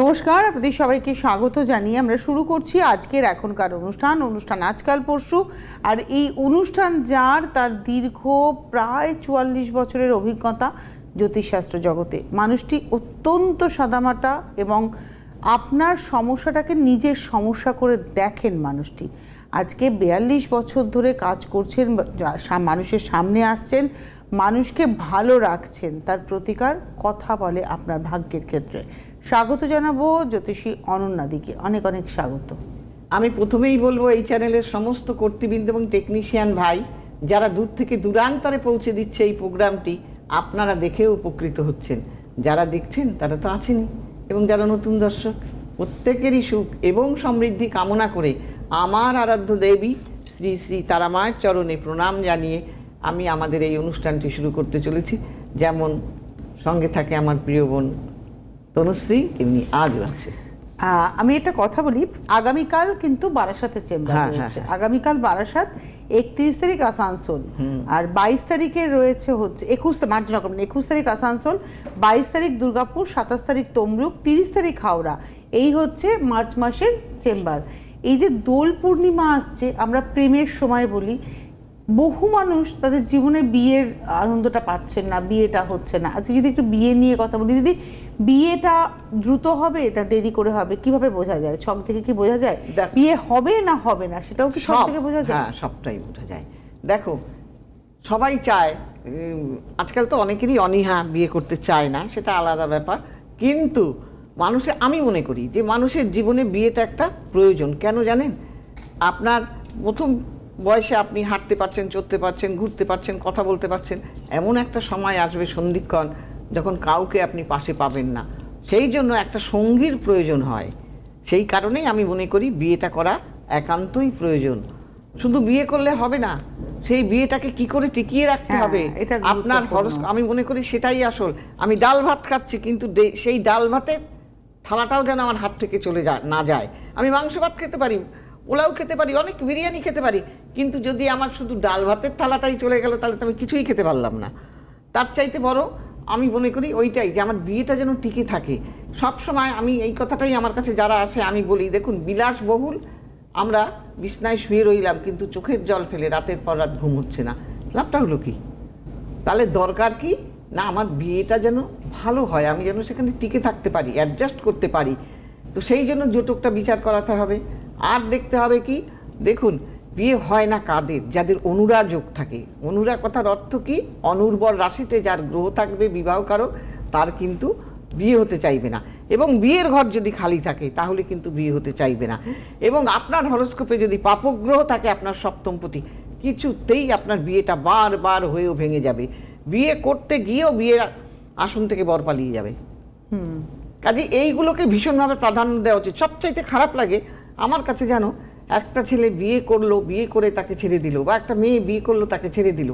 নমস্কার, আপনাদের সবাইকে স্বাগত জানিয়ে আমরা শুরু করছি আজকের এখনকার অনুষ্ঠান। অনুষ্ঠান আজকাল পরশু, আর এই অনুষ্ঠান যার তার দীর্ঘ প্রায় চুয়াল্লিশ বছরের অভিজ্ঞতা জ্যোতিষশাস্ত্র জগতে। মানুষটি অত্যন্ত সাদামাটা এবং আপনার সমস্যাটাকে নিজের সমস্যা করে দেখেন মানুষটি। আজকে বিয়াল্লিশ বছর ধরে কাজ করছেন মানুষের সামনে আসছেন, মানুষকে ভালো রাখছেন, তার প্রতিকার কথা বলে আপনার ভাগ্যের ক্ষেত্রে। স্বাগত জানাব জ্যোতিষী অনন্যাদিকে অনেক অনেক স্বাগত। আমি প্রথমেই বলব, এই চ্যানেলের সমস্ত কর্তৃবৃন্দ এবং টেকনিশিয়ান ভাই, যারা দূর থেকে দূরান্তরে পৌঁছে দিচ্ছে এই প্রোগ্রামটি, আপনারা দেখেও উপকৃত হচ্ছেন। যারা দেখছেন, তারা তো আছেনই। এবং যারা নতুন দর্শক, প্রত্যেকেরই সুখ এবং সমৃদ্ধি কামনা করে আমার আরাধ্য দেবী শ্রী শ্রী তারামায়ের চরণে প্রণাম জানিয়ে আমি আমাদের এই অনুষ্ঠানটি শুরু করতে চলেছি। যেমন সঙ্গে থাকে আমার প্রিয় বোন তনুশ্রী তেমনি আজও আছে। আহ, আমি একটা কথা বলি আগামীকাল কিন্তু বারাসাতে চেম্বার হ্যাঁ, রয়েছে। হ্যাঁ, আগামীকাল বারাসাত একত্রিশ তারিখ আসানসোল আর বাইশ তারিখে রয়েছে হচ্ছে একুশ মার্চ নগর একুশ তারিখ আসানসোল বাইশ তারিখ দুর্গাপুর সাতাশ তারিখ তমলুক তিরিশ তারিখ হাওড়া। এই হচ্ছে মার্চ মাসের চেম্বার। এই যে দোল পূর্ণিমা আসছে আমরা প্রেমের সময় বলি বহু মানুষ তাদের জীবনে বিয়ের আনন্দটা পাচ্ছেন না বিয়েটা হচ্ছে না। আজকে যদি একটু বিয়ে নিয়ে কথা বলি দিদি বিয়েটা দ্রুত হবে এটা দেরি করে হবে কীভাবে বোঝা যায়? ছক থেকে কি বোঝা যায়? বিয়ে হবে না হবে না সেটাও কি ছক সব থেকে বোঝা যায়? হ্যাঁ সবটাই বোঝা যায়। দেখো সবাই চায় আজকাল তো অনেকেরই অনীহা বিয়ে করতে চায় না সেটা আলাদা ব্যাপার। কিন্তু মানুষের আমি মনে করি যে মানুষের জীবনে বিয়েটা একটা প্রয়োজন। কেন জানেন? আপনার প্রথম বয়সে আপনি হাঁটতে পারছেন চলতে পারছেন ঘুরতে পারছেন কথা বলতে পারছেন এমন একটা সময় আসবে সন্ধিক্ষণ যখন কাউকে আপনি পাশে পাবেন না। সেই জন্য একটা সঙ্গীর প্রয়োজন হয়। সেই কারণেই আমি মনে করি বিয়েটা করা একান্তই প্রয়োজন। শুধু বিয়ে করলে হবে না সেই বিয়েটাকে কি করে টিকিয়ে রাখতে হ্যাঁ, হবে? এটা আপনার খরচ আমি মনে করি সেটাই আসল। আমি ডাল ভাত খাচ্ছি কিন্তু সেই ডাল ভাতের থালাটাও যেন আমার হাত থেকে চলে যা না যায়। আমি মাংস ভাত খেতে পারি পোলাও খেতে পারি, অনেক বিরিয়ানি খেতে পারি, কিন্তু যদি আমার শুধু ডাল ভাতের থালাটাই চলে গেল, তাহলে তো আমি কিছুই খেতে পারলাম না। তার চাইতে বড়, আমি মনে করি ওইটাই যে আমার বিয়েটা যেন টিকে থাকে। সব সময় আমি এই কথাটাই আমার কাছে যারা আসে, আমি বলি, দেখুন, বিলাসবহুল, আমরা বিছনায় শুয়ে রইলাম, কিন্তু চোখের জল ফেলে রাতের পর রাত ঘুম হচ্ছে না। লাভটা হলো কি? তাহলে দরকার কি? না, আমার বিয়েটা যেন ভালো হয়, আমি যেন সেখানে টিকে থাকতে পারি অ্যাডজাস্ট করতে পারি। তো সেই জন্য জোটকটা বিচার করাতে হবে। আর দেখতে হবে কি? দেখুন বিয়ে হয় না কাদের যাদের অনুরাযোগ থাকে। অনুরাগ কথার অর্থ কি? অনুর্বর রাশিতে যার গ্রহ থাকবে বিবাহ কারক তার কিন্তু বিয়ে হতে চাইবে না। এবং বিয়ের ঘর যদি খালি থাকে তাহলে কিন্তু বিয়ে হতে চাইবে না। এবং আপনার হরস্কোপে যদি পাপগ্রহ থাকে আপনার সপ্তমপতি কিছুতেই আপনার বিয়েটা বারবার হয়েও ভেঙে যাবে। বিয়ে করতে গিয়েও বিয়ের আসন থেকে বর পালিয়ে যাবে। হুম। কাজে এইগুলোকে ভীষণভাবে প্রাধান্য দেওয়া উচিত। সবচাইতে খারাপ লাগে আমার কাছে জানো একটা ছেলে বিয়ে করল বিয়ে করে তাকে ছেড়ে দিল বা একটা মেয়ে বিয়ে করল তাকে ছেড়ে দিল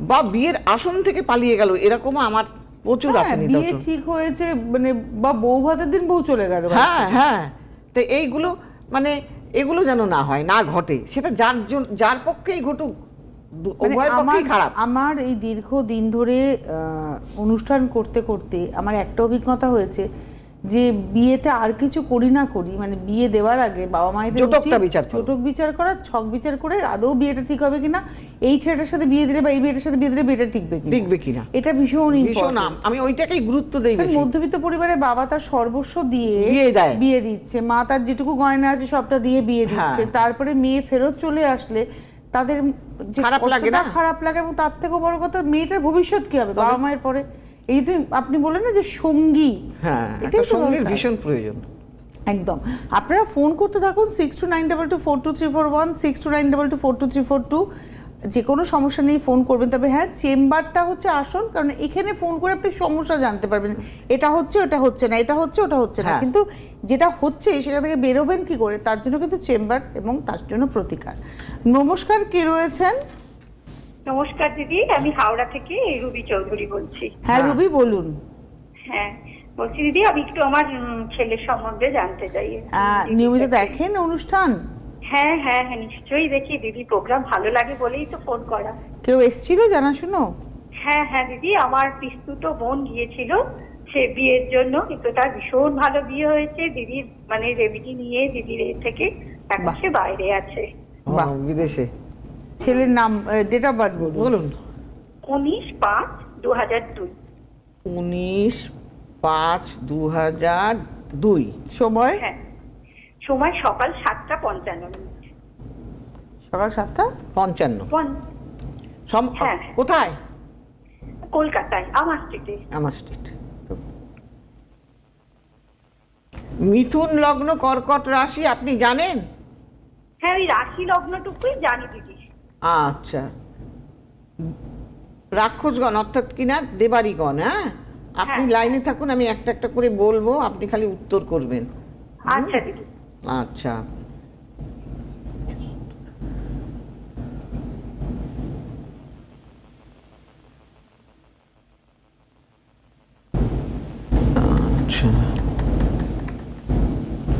বা বিয়ের আসন থেকে পালিয়ে গেল এরকমও আমার প্রচুর হ্যাঁ, আছে বিয়ে ঠিক হয়েছে মানে বা বউ ভাতের দিন বউ চলে গেল। হ্যাঁ হ্যাঁ তো এইগুলো মানে এগুলো যেন না হয় না ঘটে সেটা যার যার পক্ষেই ঘটুক মানে আমার খারাপ। আমার এই দীর্ঘ দিন ধরে অনুষ্ঠান করতে করতে আমার একটা অভিজ্ঞতা হয়েছে যে বিয়েতে আর কিছু করি না করি মানে বিয়ে দেওয়ার আগে বাবা মায়েদের বিচার। জোটক বিচার করা ছক বিচার করে আদৌ বিয়েটা ঠিক হবে কিনা এই ছেলেটার সাথে বিয়ে দিলে বা এই বিয়েটার সাথে বিয়ে দিলে বিয়েটা টিকবে কিনা টিকবে কিনা এটা ভীষণ আমি ওইটাকেই গুরুত্ব দেই মধ্যবিত্ত পরিবারে বাবা তার সর্বস্ব দিয়ে দিয়ে দেয়। বিয়ে দিচ্ছে মা তার যেটুকু গয়না আছে সবটা দিয়ে বিয়ে দিচ্ছে হ্যাঁ। তারপরে মেয়ে ফেরত চলে আসলে তাদের খারাপ লাগে না? খারাপ লাগে এবং তার থেকেও বড় কথা মেয়েটার ভবিষ্যৎ কি হবে বাবা মায়ের পরে এই তো আপনি বললেন না যে সঙ্গী হ্যাঁ এটাই তো সঙ্গীর ভীষণ প্রয়োজন। একদম। আপনারা ফোন করতে থাকুন six two nine double two four two three four one six two nine double two four two three four two যে কোনো সমস্যা নেই ফোন করবেন। তবে হ্যাঁ চেম্বারটা হচ্ছে আসল কারণ এখানে ফোন করে আপনি সমস্যা জানতে পারবেন। এটা হচ্ছে ওটা হচ্ছে না এটা হচ্ছে ওটা হচ্ছে না। হ্যাঁ। কিন্তু যেটা হচ্ছে সেটা থেকে বেরোবেন কি করে? তার জন্য কিন্তু চেম্বার এবং তার জন্য প্রতিকার। নমস্কার কে রয়েছেন? নমস্কার দিদি আমি হাওড়া থেকে রুবি চৌধুরী বলছি। হ্যাঁ। রুবি বলুন। হ্যাঁ বলছি দিদি আমি একটু আমার ছেলের সম্বন্ধে জানতে চাই। নিয়মিত দেখেন অনুষ্ঠান? হ্যাঁ হ্যাঁ হ্যাঁ নিশ্চয়ই দেখি দিদি প্রোগ্রাম ভালো লাগে বলেই তো ফোন করা। কেউ এসছিল জানাশুনো? হ্যাঁ হ্যাঁ দিদি আমার পিস্তুত বোন গিয়েছিল সে বিয়ের জন্য কিন্তু তার ভীষণ ভালো বিয়ে হয়েছে দিদির মানে রেমিডি নিয়ে দিদির এ থেকে এখন সে বাইরে আছে। বিদেশে? ছেলের নাম ডেট অফ বার্থ বলুন। বলুন। উনিশ পাঁচ দু হাজার দুই। উনিশ পাঁচ দু হাজার দুই। সময়? হ্যাঁ। সময় সকাল সাতটা পঞ্চান্ন মিনিট। সকাল সাতটা? পঞ্চান্ন। সম- হ্যাঁ। কোথায়? কলকাতায় আমার স্ট্রিটে আমার স্ট্রিট মিথুন লগ্ন কর্কট রাশি আপনি জানেন? হ্যাঁ ওই রাশি লগ্নটুকুই জানি দিদি। আচ্ছা। রাক্ষসগণ অর্থাৎ কিনা দেবারিগণ হ্যাঁ? আপনি হ্যাঁ। লাইনে থাকুন আমি একটা একটা করে বলব আপনি খালি উত্তর করবেন। আচ্ছা আচ্ছা। আচ্ছা।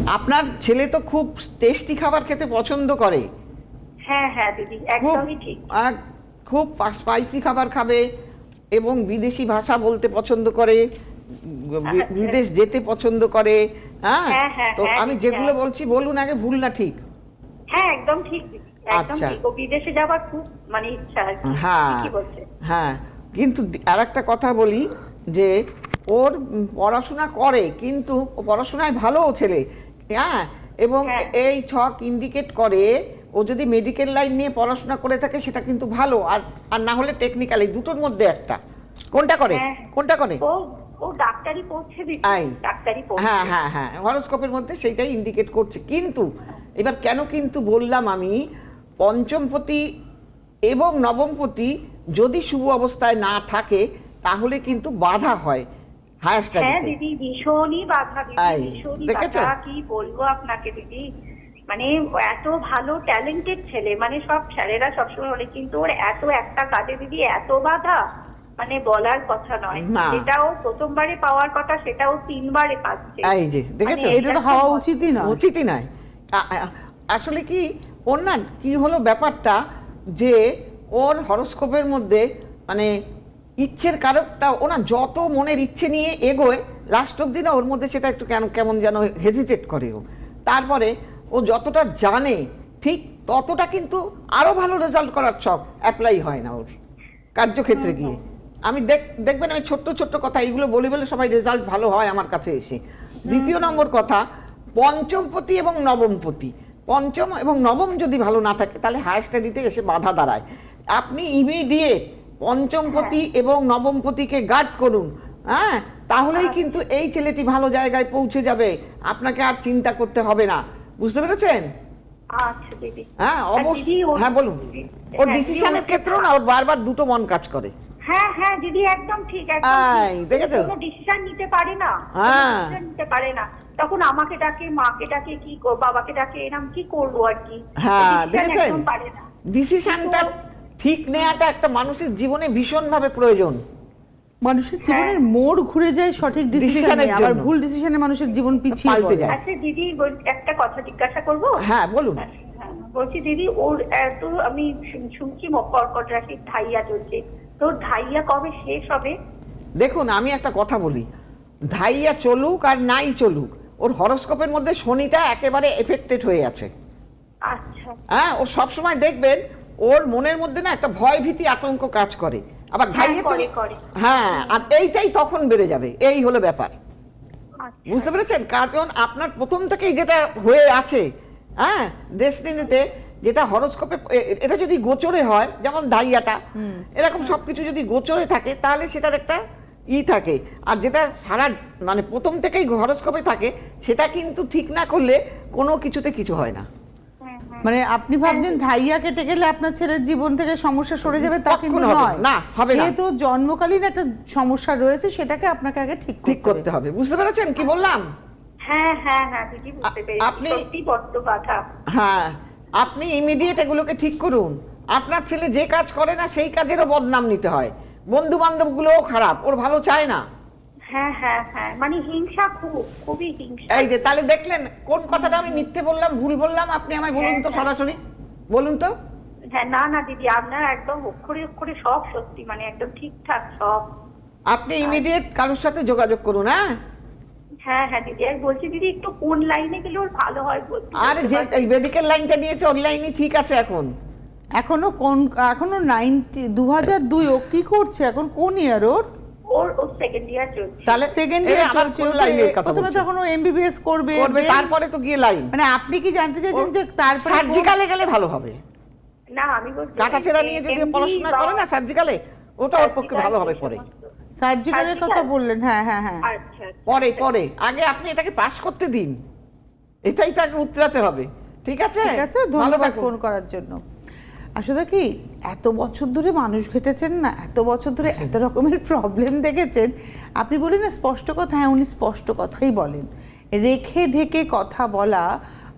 আপনার ছেলে তো খুব টেস্টি খাবার খেতে পছন্দ করে। হ্যাঁ হ্যাঁ দিদি একদমই ঠিক খুব স্পাইসি খাবার খাবে এবং বিদেশি ভাষা বলতে পছন্দ করে আচ্ছা। বিদেশ যেতে পছন্দ করে হ্যাঁ হ্যাঁ, হ্যাঁ, তো হ্যাঁ, আমি হ্যাঁ। যেগুলো বলছি বলুন আগে ভুল না ঠিক হ্যাঁ একদম ঠিক আচ্ছা। বিদেশে যাওয়ার খুব মানে ইচ্ছা হ্যাঁ হ্যাঁ কিন্তু আর একটা কথা বলি যে ওর পড়াশোনা করে কিন্তু পড়াশোনায় ভালো ছেলে হ্যাঁ এবং হ্যাঁ। এই ছক ইন্ডিকেট করে ও যদি মেডিকেল লাইন নিয়ে পড়াশোনা করে থাকে সেটা কিন্তু ভালো। আর আর না হলে টেকনিক্যাল এই দুটোর মধ্যে একটা। কোনটা করে? হ্যাঁ। কোনটা করে? ও ও ডাক্তারি পড়ছে ডাক্তারি পড়ছে। হ্যাঁ হ্যাঁ হ্যাঁ। হরোস্কোপের মধ্যে সেইটাই ইন্ডিকেট করছে। কিন্তু এবার কেন কিন্তু বললাম আমি পঞ্চমপতি এবং নবমপতি যদি শুভ অবস্থায় না থাকে তাহলে কিন্তু বাধা হয় হায়ার হ্যাঁ দিদি ভীষণই বাধা দিদি ভীষণই বাধা। কি বলব আপনাকে দিদি? মানে এত ভালো ট্যালেন্টেড ছেলে মানে সব স্যারেরা সবসময় বলে কিন্তু ওর এত একটা কাজে দিদি এত বাধা? মানে বলার কথা নয়। না। যেটাও প্রথমবারে পাওয়ার কথা সেটাও তিনবারে পাচ্ছে। এই যে দেখেছ? মানে এটা তো হওয়া উচিতই না উচিতই নয়। আসলে কি ওর না কি হলো ব্যাপারটা যে ওর হরস্কোপের মধ্যে মানে ইচ্ছের কারকটা ও না যত মনের ইচ্ছে নিয়ে এগোয় লাস্ট অব্দি না ওর মধ্যে সেটা একটু কেন কেমন যেন হেজিটেট করে ও। তারপরে ও যতটা জানে ঠিক ততটা কিন্তু আরও ভালো রেজাল্ট করার ছক অ্যাপ্লাই হয় না ওর কার্যক্ষেত্রে গিয়ে। আমি দেখ দেখবেন আমি ছোট্ট ছোট্ট কথা এইগুলো বলি বলে সবাই রেজাল্ট ভালো হয় আমার কাছে এসে। দ্বিতীয় নম্বর কথা পঞ্চমপতি এবং নবমপতি। পঞ্চম এবং নবম যদি ভালো না থাকে তাহলে হায়ার স্টাডিতে এসে বাধা দাঁড়ায়। আপনি ইমিডিয়েট পঞ্চমপতি এবং নবমপতিকে গার্ড করুন হ্যাঁ? তাহলেই কিন্তু এই ছেলেটি ভালো জায়গায় পৌঁছে যাবে। আপনাকে আর চিন্তা করতে হবে না। বুঝতে পেরেছেন? আচ্ছা হ্যাঁ অবশ্যই হ্যাঁ বলুন। ওর হ্যাঁ, ডিসিশনের ক্ষেত্রেও না ওর বারবার দুটো মন কাজ করে। হ্যাঁ হ্যাঁ দিদি একদম ঠিক একদম আই, ঠিক। দেখেছ? কোনো ডিসিশন নিতে পারে না। হ্যাঁ। নিতে পারে না। তখন আমাকে ডাকে মাকে ডাকে কি বাবাকে ডাকে এরকম কি করব আর কি? হ্যাঁ দেখেছেন? ডিসিশনটা ঠিক নেওয়াটা একটা মানুষের জীবনে ভীষণভাবে প্রয়োজন। মানুষের জীবনের মোড় ঘুরে যায় সঠিক ডিসিশনে আবার ভুল ডিসিশনে মানুষের জীবন পিছিয়ে পড়ে। যায়। আচ্ছা দিদি একটা কথা জিজ্ঞাসা করব? হ্যাঁ বলুন। হ্যাঁ, বলছি দিদি ওর এত আমি শুনছি কর্কট রাশির ধাইয়া চলছে। তোর ধাইয়া কবে শেষ হবে? দেখুন আমি একটা কথা বলি। ধাইয়া চলুক আর নাই চলুক ওর হরস্কোপের মধ্যে শনিটা একেবারে এফেক্টেড হয়ে আছে। আচ্ছা। হ্যাঁ ও সবসময় দেখবেন ওর মনের মধ্যে না একটা ভয় ভীতি আতঙ্ক কাজ করে। আবার হ্যাঁ, করে, করে। হ্যাঁ আর এইটাই তখন বেড়ে যাবে এই হলো ব্যাপার। আচ্ছা। বুঝতে পেরেছেন? কারণ আপনার প্রথম থেকেই যেটা হয়ে আছে হ্যাঁ ডেস্টিনিতে যেটা হরস্কোপে এটা যদি গোচরে হয় যেমন ডাইয়াটা এরকম সবকিছু যদি গোচরে থাকে তাহলে সেটার একটা ই থাকে। আর যেটা সারা মানে প্রথম থেকেই হরস্কোপে থাকে সেটা কিন্তু ঠিক না করলে কোনো কিছুতে কিছু হয় না। হ্যাঁ, হ্যাঁ। মানে আপনি ভাবছেন ধাইয়া কেটে গেলে আপনার ছেলের জীবন থেকে সমস্যা সরে যাবে তা কিন্তু নয়। না, হবে না। যেহেতু জন্মকালীন একটা সমস্যা রয়েছে সেটাকে আপনাকে আগে ঠিক ঠিক করতে হবে। বুঝতে পেরেছেন কি বললাম? হ্যাঁ হ্যাঁ হ্যাঁ দিদি বুঝতে পেরেছি। আপনি- সত্যি বড্ড বাধা। হ্যাঁ আপনি ইমিডিয়েট এগুলোকে ঠিক করুন। আপনার ছেলে যে কাজ করে না সেই কাজেরও বদনাম নিতে হয়। বন্ধু বান্ধবগুলোও খারাপ ওর ভালো চায় না। হ্যাঁ হ্যাঁ হ্যাঁ। মানে হিংসা খুব খুবই হিংসা। এই যে তাহলে দেখলেন কোন কথাটা আমি মিথ্যে বললাম ভুল বললাম? আপনি আমায় বলুন তো হ্যাঁ, হ্যাঁ। সরাসরি। বলুন তো। হ্যাঁ না না দিদি আপনার একদম অক্ষরে অক্ষরে সব সত্যি মানে একদম ঠিকঠাক সব। আপনি ইমিডিয়েট কারোর সাথে যোগাযোগ করুন হ্যাঁ? হ্যাঁ হ্যাঁ দিদি আর বলছি দিদি একটু কোন লাইনে গেলে ওর ভালো হয় বলতে আর যে এই মেডিকেল লাইনটা নিয়েছে অনলাইনে ঠিক আছে এখন। এখনও কোন এখনও নাইনটি দু হাজার দুই ও কি করছে এখন? কোন ইয়ার ওর? ওর ওর সেকেন্ড ইয়ার চলছে। তাহলে সেকেন্ড ইয়ার চলছে ও প্রথমে? এমবিবিএস করবে তারপরে তো গিয়ে লাইন মানে আপনি কি জানতে চাইছেন যে তারপরে সার্জিক্যালে গেলে ভালো হবে। না আমি বলছি কাটাছেড়া নিয়ে যদি পড়াশোনা করে না সার্জিক্যালে ওটা ওর পক্ষে ভালো হবে পরে। সার্জিক্যালের কথা বললেন হ্যাঁ হ্যাঁ হ্যাঁ। আচ্ছা আচ্ছা। পরে পরে। আগে আপনি এটাকে পাস করতে দিন। এটাই তাকে উতরাতে হবে। ঠিক আছে? ঠিক আছে ধন্যবাদ ফোন করার জন্য। আসলে কি এত বছর ধরে মানুষ ঘেটেছেন না এত বছর ধরে এত রকমের প্রবলেম দেখেছেন। আপনি বলেন না স্পষ্ট কথা হ্যাঁ উনি স্পষ্ট কথাই বলেন। রেখে ঢেকে কথা বলা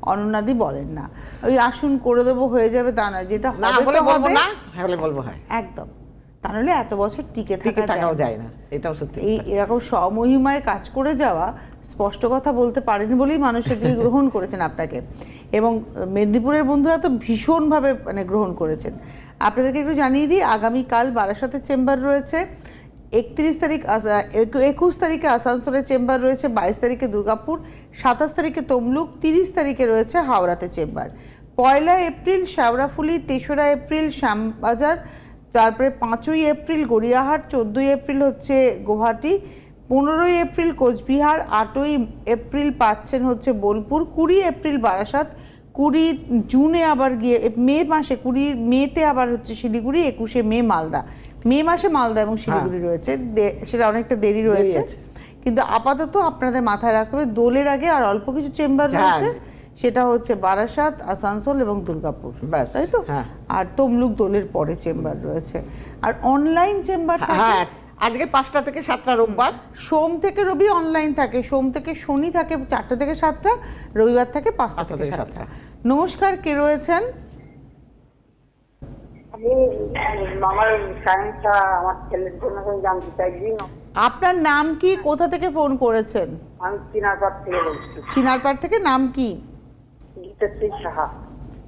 অননাদি বলেন না। ওই আসুন করে দেবো হয়ে যাবে তা না যেটা হবে তো বলব হবে। হলে বলব হয়। একদম। তা নাহলে এত বছর টিকে থাকা যায় যায় না এটাও সত্যি এই এরকম স্বমহিমায় কাজ করে যাওয়া স্পষ্ট কথা বলতে পারেন বলেই মানুষ আজকে গ্রহণ করেছেন আপনাকে। এবং মেদিনীপুরের বন্ধুরা তো ভীষণভাবে মানে গ্রহণ করেছেন। আপনাদেরকে একটু জানিয়ে দিই, আগামীকাল বারাসাতে চেম্বার রয়েছে। একত্রিশ তারিখ একুশ তারিখে আসানসোলের চেম্বার রয়েছে, বাইশ তারিখে দুর্গাপুর, সাতাশ তারিখে তমলুক, তিরিশ তারিখে রয়েছে হাওড়াতে চেম্বার। পয়লা এপ্রিল শেওড়াফুলি তেসরা এপ্রিল শ্যামবাজার, তারপরে পাঁচই এপ্রিল গড়িয়াহাট, চোদ্দোই এপ্রিল হচ্ছে গুয়াহাটি পনেরোই এপ্রিল কোচবিহার আটই এপ্রিল পাচ্ছেন হচ্ছে বোলপুর কুড়ি এপ্রিল বারাসাত কুড়ি জুনে আবার গিয়ে মে মাসে কুড়ি মেতে আবার হচ্ছে শিলিগুড়ি একুশে মে মালদা। মে মাসে মালদা এবং শিলিগুড়ি রয়েছে। সেটা অনেকটা দেরি রয়েছে। কিন্তু আপাতত আপনাদের মাথায় রাখতে হবে দোলের আগে আর অল্প কিছু চেম্বার হ্যাঁ। রয়েছে সেটা হচ্ছে বারাসাত আসানসোল এবং দুর্গাপুর। তাই তো? হ্যাঁ। আর তমলুক দোলের পরে চেম্বার রয়েছে। আর অনলাইন চেম্বার হ্যাঁ আজকে পাঁচটা থেকে সাতটা রোববার। সোম থেকে রবি অনলাইন থাকে। সোম থেকে শনি থাকে চারটে থেকে সাতটা রবিবার থাকে পাঁচটা থেকে সাতটা। নমস্কার কে রয়েছেন? আমি আমার সায়েন্সটা আমার ছেলের জন্য আমি জানতে চাইছি আপনার নাম কি? কোথা থেকে ফোন করেছেন? আমি চিনারপাড় থেকে বলছি। চিনারপাড় থেকে নাম কি? গীতশ্রী সাহা।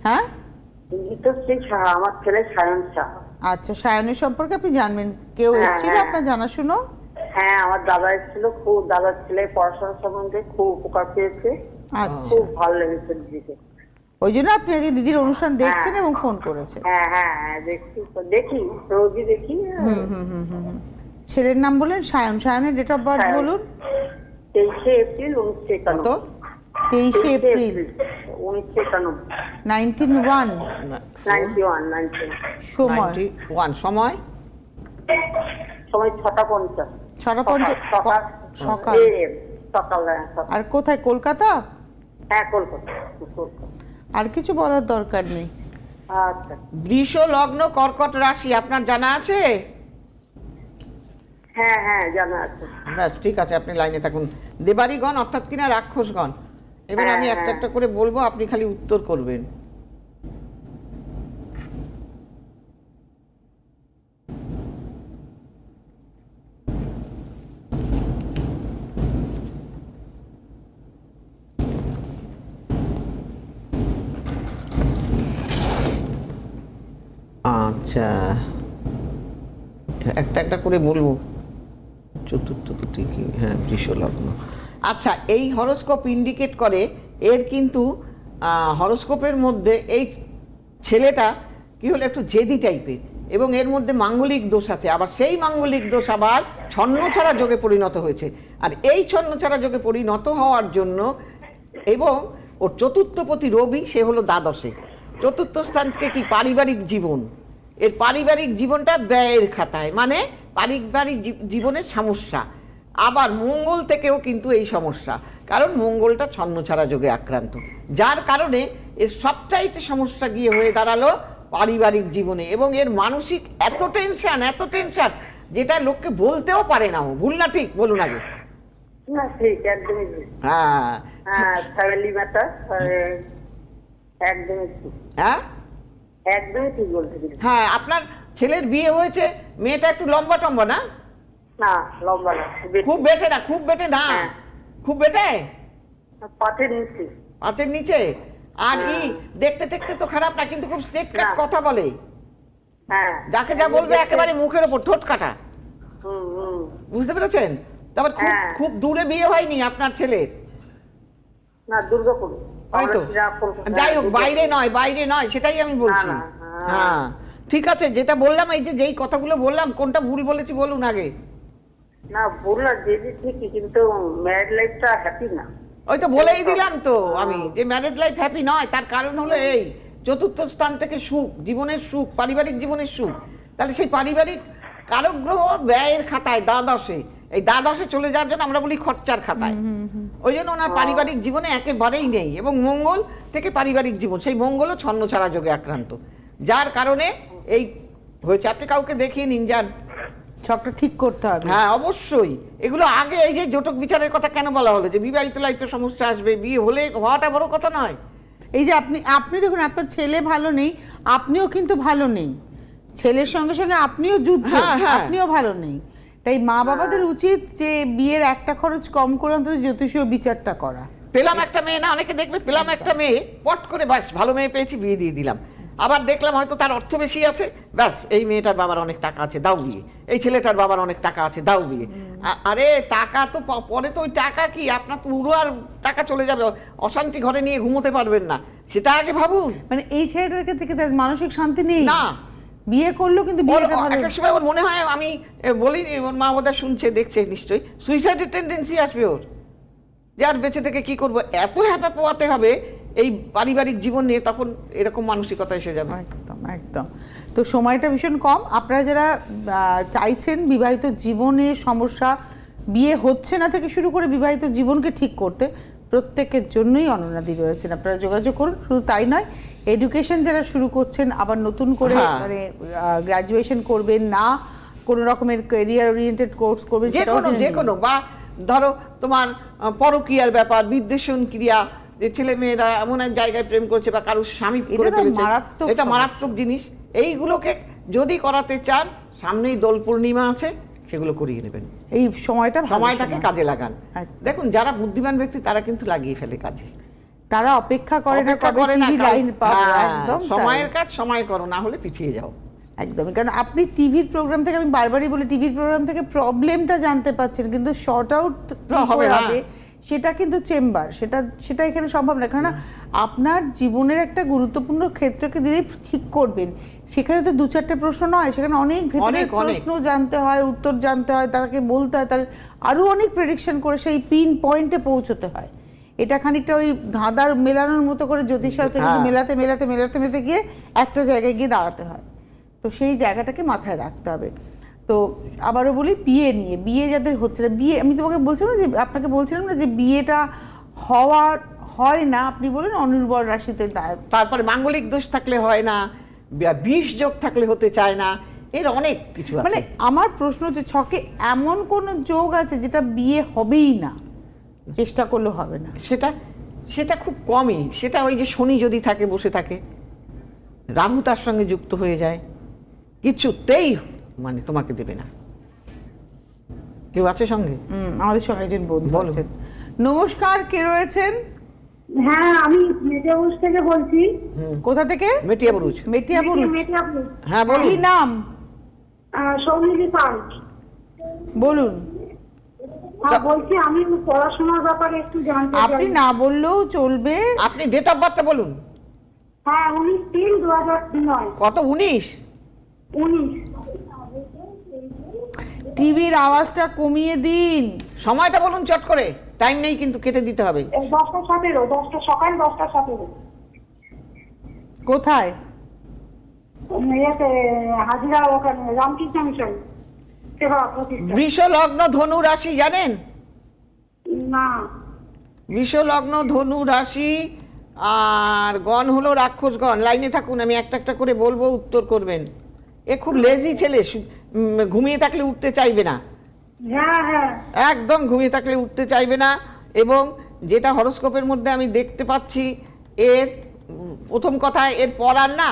হ্যাঁ? গীতশ্রী সাহা আমার ছেলে সায়ন সাহা আচ্ছা সায়নের সম্পর্কে আপনি জানবেন। কেউ হ্যাঁ, এসেছিল হ্যাঁ। আপনার জানাশুনো? হ্যাঁ আমার দাদা এসেছিল খুব দাদার ছেলে পড়াশোনা সম্বন্ধে খুব উপকার পেয়েছে। আচ্ছা। খুব ভালো লেগেছে দিদিকে। ওই জন্য আপনি আজকে দিদির অনুষ্ঠান দেখছেন এবং ফোন করেছেন। হ্যাঁ হ্যাঁ হ্যাঁ দেখছি দেখি রোজই দেখি। হুম হুম হুম হুম হুম। ছেলের নাম বলেন সায়ন। সায়নের ডেট অফ বার্থ বলুন। তেইশে এপ্রিল উনিশশো একানব্বই। তেইশে এপ্রিল। উনিশশো একানব্বই nineteen one. Ninety one ninety সময়। ওয়ান সময়? সময় ছটা পঞ্চাশ। ছটা পঞ্চাশ সকাল সকাল সকাল। আর কোথায় কলকাতা? হ্যাঁ কলকাতা কলকাতা। আর কিছু বলার দরকার নেই। আচ্ছা। বৃষ লগ্ন কর্কট রাশি আপনার জানা আছে? হ্যাঁ হ্যাঁ জানা আছে। ব্যাস ঠিক আছে আপনি লাইনে থাকুন। দেবারিগণ অর্থাৎ কিনা রাক্ষসগণ এবার আমি একটা হ্যাঁ। একটা করে বলব আপনি খালি উত্তর করবেন। আচ্ছা। একটা একটা করে বলব। চতুর্থ দুটি কি? হ্যাঁ বৃষলগ্ন আচ্ছা এই হরোস্কোপ ইন্ডিকেট করে, এর কিন্তু হরোস্কোপের মধ্যে এই ছেলেটা কি হলো, একটু জেদি টাইপের এবং এর মধ্যে মাঙ্গলিক দোষ আছে। আবার সেই মাঙ্গলিক দোষ আবার ছন্নছাড়া যোগে পরিণত হয়েছে। আর এই ছন্নছাড়া যোগে পরিণত হওয়ার জন্য এবং ওর চতুর্থপতি রবি, সে হলো দ্বাদশে। চতুর্থ স্থান থেকে কি পারিবারিক জীবন? এর পারিবারিক জীবনটা ব্যয়ের খাতায় মানে পারিবারিক জীবনের সমস্যা। আবার মঙ্গল থেকেও কিন্তু এই সমস্যা। কারণ মঙ্গলটা ছন্নছাড়া যোগে আক্রান্ত। যার কারণে এর সবচাইতে সমস্যা গিয়ে হয়ে দাঁড়াল পারিবারিক জীবনে এবং এর মানসিক এত টেনশন এত টেনশন যেটা লোককে বলতেও পারে না ভুল না ঠিক? বলুন আগে। না ঠিক একদমই হ্যাঁ। হ্যাঁ ফ্যামিলি ম্যাটার একদমই হ্যাঁ? একদমই ঠিক বলতে হ্যাঁ আপনার ছেলের বিয়ে হয়েছে মেয়েটা একটু লম্বা টম্বা না? না লম্বা না খুব বেটে না খুব বেটে না। হ্যাঁ। খুব বেটে? নিচে। আর ই দেখতে দেখতে তো খারাপ না কিন্তু খুব কাট কথা বলে। হ্যাঁ। যাকে যা বলবে একেবারে মুখের ওপর ঠোঁট কাটা। বুঝতে পেরেছেন? তারপর খুব হ্যাঁ। খুব দূরে বিয়ে হয়নি আপনার ছেলের না দুর্গাপুর। হয়তো যাই হোক বাইরে নয় বাইরে নয় সেটাই আমি বলছি। হ্যাঁ। ঠিক আছে যেটা বললাম এই যে যেই কথাগুলো বললাম কোনটা ভুল বলেছি বলুন আগে। না যে ঠিকই কিন্তু ম্যারেড লাইফটা হ্যাপি না। ওই তো বলেই দিলাম তো আমি যে ম্যারেড লাইফ হ্যাপি নয় তার কারণ হলো এই চতুর্থ স্থান থেকে সুখ জীবনের সুখ পারিবারিক জীবনের সুখ। তাহলে সেই পারিবারিক কারক গ্রহ ব্যয়ের খাতায় দ্বাদশে এই দ্বাদশে চলে যাওয়ার জন্য আমরা বলি খরচার খাতায়। ওই জন্য ওনার পারিবারিক জীবনে একেবারেই নেই এবং মঙ্গল থেকে পারিবারিক জীবন সেই মঙ্গলও ছন্ন ছাড়া যোগে আক্রান্ত। যার কারণে এই হয়েছে আপনি কাউকে দেখিয়ে নিন যান। ছকটা ঠিক করতে হবে। হ্যাঁ অবশ্যই। এগুলো আগে এই যে জটক বিচারের কথা কেন বলা হলো? যে বিবাহিত লাইফে সমস্যা আসবে বিয়ে হলে হওয়াটা বড় কথা নয়। এই যে আপনি আপনি দেখুন আপনার ছেলে ভালো নেই আপনিও কিন্তু ভালো নেই। ছেলের সঙ্গে সঙ্গে আপনিও যুদ্ধছেন হ্যাঁ, হ্যাঁ। আপনিও ভালো নেই। তাই মা বাবাদের উচিত যে বিয়ের একটা খরচ কম করে অন্তত জ্যোতিষীয় বিচারটা করা। পেলাম একটা মেয়ে না অনেকে দেখবে পেলাম একটা মেয়ে পট করে বাস ভালো মেয়ে পেয়েছি বিয়ে দিয়ে দিলাম। আবার দেখলাম হয়তো তার অর্থ বেশি আছে। ব্যাস এই মেয়েটার বাবার অনেক টাকা আছে দাও বিয়ে এই ছেলেটার বাবার অনেক টাকা আছে দাও বিয়ে আরে টাকা তো পরে তো ওই টাকা কি? আপনার তো উড়ো আর টাকা চলে যাবে। অশান্তি ঘরে নিয়ে ঘুমোতে পারবেন না। সেটা আগে ভাবুন। মানে এই ছেলেটার ক্ষেত্রে কি তার মানসিক শান্তি নেই? না। বিয়ে করলেও কিন্তু ওর বিয়েটা এক এক সময় ওর মনে হয় আমি এ, বলিনি ওর মা বোধহয় শুনছে দেখছে নিশ্চয়ই। সুইসাইডের টেন্ডেন্সি আসবে ওর। যে আর বেঁচে থেকে কি করব? এত হ্যাপা পোয়াতে হবে এই পারিবারিক জীবন নিয়ে তখন এরকম মানসিকতা এসে যাবে। একদম একদম। তো সময়টা ভীষণ কম। আপনারা যারা চাইছেন বিবাহিত জীবনে সমস্যা বিয়ে হচ্ছে না থেকে শুরু করে বিবাহিত জীবনকে ঠিক করতে প্রত্যেকের জন্যই অননাদি রয়েছেন। আপনারা যোগাযোগ করুন শুধু তাই নয় এডুকেশন যারা শুরু করছেন আবার নতুন করে হ্যাঁ। মানে গ্রাজুয়েশন করবেন না কোনো রকমের ক্যারিয়ার ওরিয়েন্টেড কোর্স করবেন যে কোনো যে কোনো বা ধরো তোমার পরকীয়ার ব্যাপার বিদ্বেষণ ক্রিয়া যে ছেলে মেয়েরা এমন এক জায়গায় প্রেম করছে বা কারোর স্বামী করে ফেলেছে মারাত্মক এটা মারাত্মক জিনিস। এইগুলোকে যদি করাতে চান সামনেই দোল পূর্ণিমা আছে সেগুলো করিয়ে নেবেন। এই সময়টা সময়টাকে কাজে লাগান। দেখুন যারা বুদ্ধিমান ব্যক্তি তারা কিন্তু লাগিয়ে ফেলে কাজে। তারা অপেক্ষা করে না কবে করে না লাইন হ্যাঁ, একদম সময়ের কাজ সময় করো না হলে পিছিয়ে যাও। একদম কারণ আপনি টিভির প্রোগ্রাম থেকে আমি বারবারই বলি টিভির প্রোগ্রাম থেকে প্রবলেমটা জানতে পারছেন কিন্তু শর্ট আউট। হবে সেটা কিন্তু চেম্বার সেটা সেটা এখানে সম্ভব না। কারণ আপনার জীবনের একটা গুরুত্বপূর্ণ ক্ষেত্রকে দিদি ঠিক করবেন। সেখানে তো দু চারটে প্রশ্ন নয় সেখানে অনেক অনেক। প্রশ্ন জানতে হয় উত্তর জানতে হয় তাকে বলতে হয় তার আরও অনেক প্রেডিকশন করে সেই পিন পয়েন্টে পৌঁছতে হয়। এটা খানিকটা ওই ধাঁধার মেলানোর মতো করে জ্যোতিষশাস্ত্রে কিন্তু হ্যাঁ। মেলাতে মেলাতে মেলাতে মেলাতে গিয়ে একটা জায়গায় গিয়ে দাঁড়াতে হয়। তো সেই জায়গাটাকে মাথায় রাখতে হবে। তো আবারও বলি বিয়ে নিয়ে বিয়ে যাদের হচ্ছে না বিয়ে আমি তোমাকে বলছিলাম যে আপনাকে বলছিলাম না যে বিয়েটা হওয়ার হয় না আপনি বলেন অনুর্বর রাশিতে তারপরে মাঙ্গলিক দোষ থাকলে হয় না বিষ যোগ থাকলে হতে চায় না এর অনেক কিছু মানে আমার প্রশ্ন হচ্ছে ছকে এমন কোন যোগ আছে যেটা বিয়ে হবেই না চেষ্টা করলে হবে না? সেটা সেটা খুব কমই সেটা ওই যে শনি যদি থাকে বসে থাকে রাহু তার সঙ্গে যুক্ত হয়ে যায় কিছুতেই মানে তোমাকে দেবে না। কেউ আছে সঙ্গে? আমাদের সঙ্গে একজন বন্ধু বলো। আছেন। নমস্কার কে রয়েছেন? হ্যাঁ আমি মেটিয়াবুজ থেকে বলছি। কোথা থেকে? মেটিয়া বরুজ। মেটিয়াপুর মেটিয়াবুজ হ্যাঁ বলুন। কি নাম? সৌমিলি পাল। বলুন। হ্যাঁ বলছি আমি পড়াশোনার ব্যাপারে একটু জানতে আপনি না বললেও চলবে। আপনি ডেট অফ বার্থটা বলুন। হ্যাঁ উনিশ তিন দু হাজার নয়। কত? উনিশ? উনিশ। টিভির আওয়াজটা কমিয়ে দিন। সময়টা বলুন চট করে। টাইম নেই কিন্তু কেটে দিতে হবে। দশটা সতেরো দশটা সকাল দশটা সতেরো। কোথায়? হাজিরা ওখানে রামকৃষ্ণ মিশন। বৃষ লগ্ন ধনু রাশি জানেন? না। বৃষ লগ্ন ধনু রাশি আর গণ হলো রাক্ষস গণ লাইনে থাকুন আমি একটা একটা করে বলব উত্তর করবেন। এ খুব লেজি ছেলে ঘুমিয়ে থাকলে উঠতে চাইবে না। হ্যাঁ হ্যাঁ। একদম ঘুমিয়ে থাকলে উঠতে চাইবে না এবং যেটা হরস্কোপের মধ্যে আমি দেখতে পাচ্ছি এর প্রথম কথা এর পড়ার না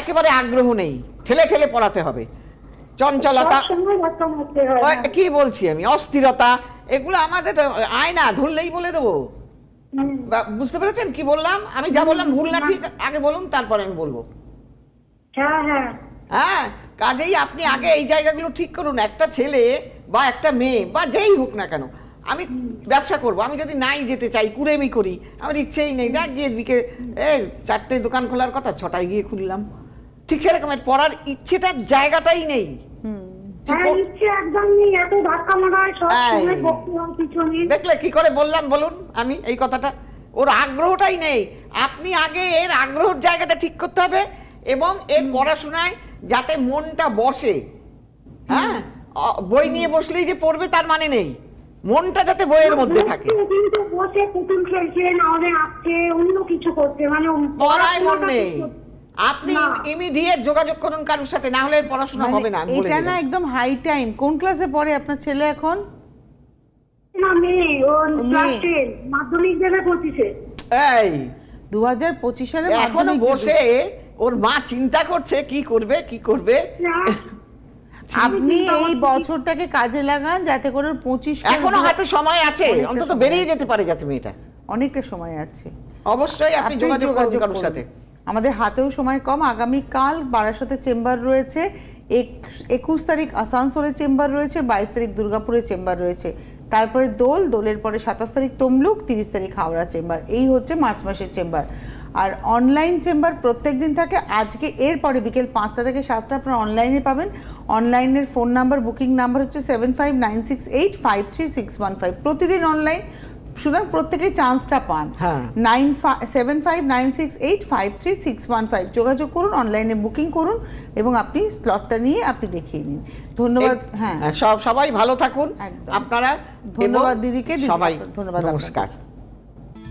একেবারে আগ্রহ নেই। ঠেলে ঠেলে পড়াতে হবে। চঞ্চলতা কি বলছি আমি? অস্থিরতা এগুলো আমাদের আয়না ধরলেই বলে দেবো। বুঝতে পেরেছেন কি বললাম? আমি যা বললাম ভুল না ঠিক আগে বলুন তারপরে আমি বলব। হ্যাঁ হ্যাঁ। হ্যাঁ কাজেই আপনি আগে এই জায়গাগুলো ঠিক করুন একটা ছেলে বা একটা মেয়ে বা যেই হোক না কেন। আমি ব্যবসা করব আমি যদি নাই যেতে চাই কুড়েমি করি আমার ইচ্ছেই নেই। দেখ গিয়ে দিকে এই চারটে দোকান খোলার কথা ছটায় গিয়ে খুললাম। ঠিক সেরকম পড়ার ইচ্ছেটার জায়গাটাই নেই। হ্যাঁ নেই দেখলে কি করে বললাম বলুন আমি এই কথাটা। ওর আগ্রহটাই নেই। আপনি আগে এর আগ্রহের জায়গাটা ঠিক করতে হবে এবং এর পড়াশোনায় যাতে মনটা বসে। হ্যাঁ? বই নিয়ে বসলেই যে পড়বে তার মানে নেই। মনটা যাতে বইয়ের মধ্যে থাকে। বসে পুতুল খেলছে নাহলে আসছে অন্য কিছু করছে মানে পড়ায় মন নেই। আপনি ইমিডিয়েট যোগাযোগ করুন কারোর সাথে না হলে পড়াশোনা মানে হবে না এটা না একদম হাই টাইম কোন ক্লাসে পড়ে আপনার ছেলে এখন? না মেয়ে। ও মাধ্যমিক দেবে পঁচিশে। এই। দু হাজার পঁচিশ সালে এখনও বসে ওর মা চিন্তা করছে কি করবে কি করবে? আপনি এই বছরটাকে কাজে লাগান যাতে করে পঁচিশ এখনও হাতে সময় আছে অন্তত বেরিয়ে যেতে পারে যাতে মেয়েটা। অনেকটা সময় আছে। অবশ্যই আপনি যোগাযোগ করুন কারোর সাথে। আমাদের হাতেও সময় কম। আগামীকাল বারাসাতে চেম্বার রয়েছে। এক- একুশ তারিখ আসানসোলের চেম্বার রয়েছে বাইশ তারিখ দুর্গাপুরের চেম্বার রয়েছে। তারপরে দোল দোলের পরে সাতাশ তারিখ তমলুক তিরিশ তারিখ হাওড়া চেম্বার। এই হচ্ছে মার্চ মাসের চেম্বার। আর অনলাইন চেম্বার প্রত্যেক দিন থাকে। আজকে এরপরে বিকেল পাঁচটা থেকে সাতটা আপনারা অনলাইনে পাবেন। অনলাইনের ফোন নাম্বার বুকিং নাম্বার হচ্ছে seven five nine six eight five three six one five প্রতিদিন অনলাইন সুতরাং প্রত্যেকেই চান্সটা পান। Nine seven five nine six eight five three six one five যোগাযোগ করুন অনলাইনে বুকিং করুন এবং আপনি স্লটটা নিয়ে আপনি দেখিয়ে নিন। ধন্যবাদ হ্যাঁ। হ্যাঁ, সব সবাই ভালো থাকুন। আপনারা ধন্যবাদ দিদিকে, সবাই। ধন্যবাদ নমস্কার।